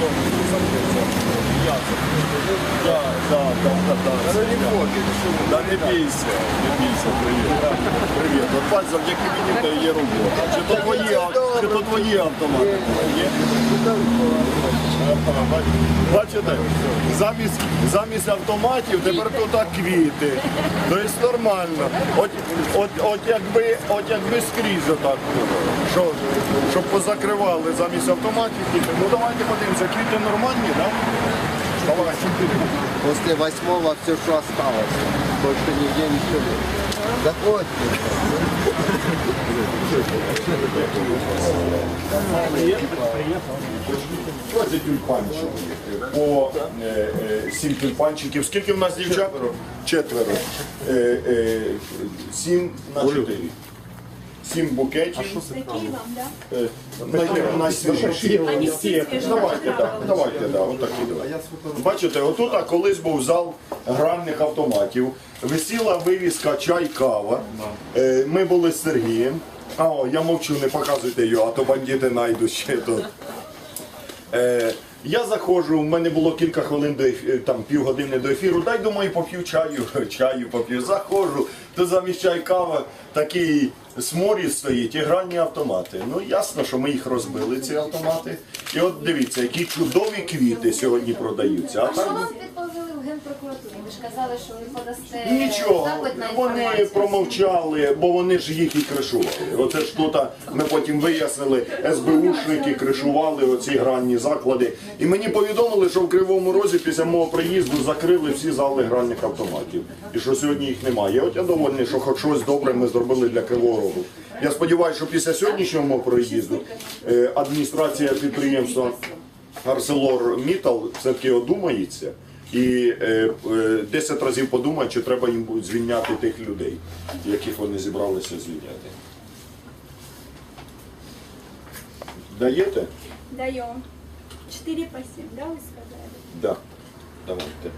Да, да, да, да, да. Да не бійся, не бійся, привіт. Привіт. От пальцем, як мені дає робота. Чи то твоє, а чи то твої автомати? Бачите, замість, замість автоматів тепер тут квіти. Тобто нормально. От, от, от, якби, от якби скрізь отак було. Що, щоб позакривали замість автоматів квіти. Ну давайте подивимося, квіти нормальні, так? После восьмого все, что осталось. Больше нигде ничего нет. Заходите. Ось тюльпанчики. По е, е, сім тюльпанчиків. Скільки в нас дівчат? Четверо. Е, сім на чотири. Сім букетів. Такі вам, да? На- на свіжі. Вони всі свіжі. Давайте, так, давайте, давайте. Бачите, отут а колись був зал гральних автоматів. Висіла вивіска чай, кава. Ми були з Сергієм. А, о, я мовчу, не показуйте його, а то бандити знайдуть ще тут. Е, я заходжу, в мене було кілька хвилин до ефі- там півгодини до ефіру. Дай думаю, поп'ю чаю, чаю поп'ю. Заходжу, то замість чай кава такий сморід стоїть і гральні автомати. Ну ясно, що ми їх розбили, ці автомати. І от дивіться, які чудові квіти сьогодні продаються. А А що так вам відповіли в генпрокуратурі? Ви ж казали, що ви подасте Нічого, запит на вони інформацію. промовчали, бо вони ж їх і кришували. Оце ж тут ми потім вияснили, СБУшники кришували оці гральні заклади. І мені повідомили, що в Кривому Розі після мого приїзду закрили всі зали гральних автоматів. І що сьогодні їх немає. От я довольний, що хоч щось добре ми зробили для Кривого Рогу. Я сподіваюся, що після сьогоднішнього мого проїзду е, адміністрація підприємства Арселор Мітал все-таки одумається і е, е, 10 разів подумають, чи треба їм звільняти тих людей, яких вони зібралися звільняти. Даєте? Даємо. Чотири по да, ви сказали? Да. Давайте.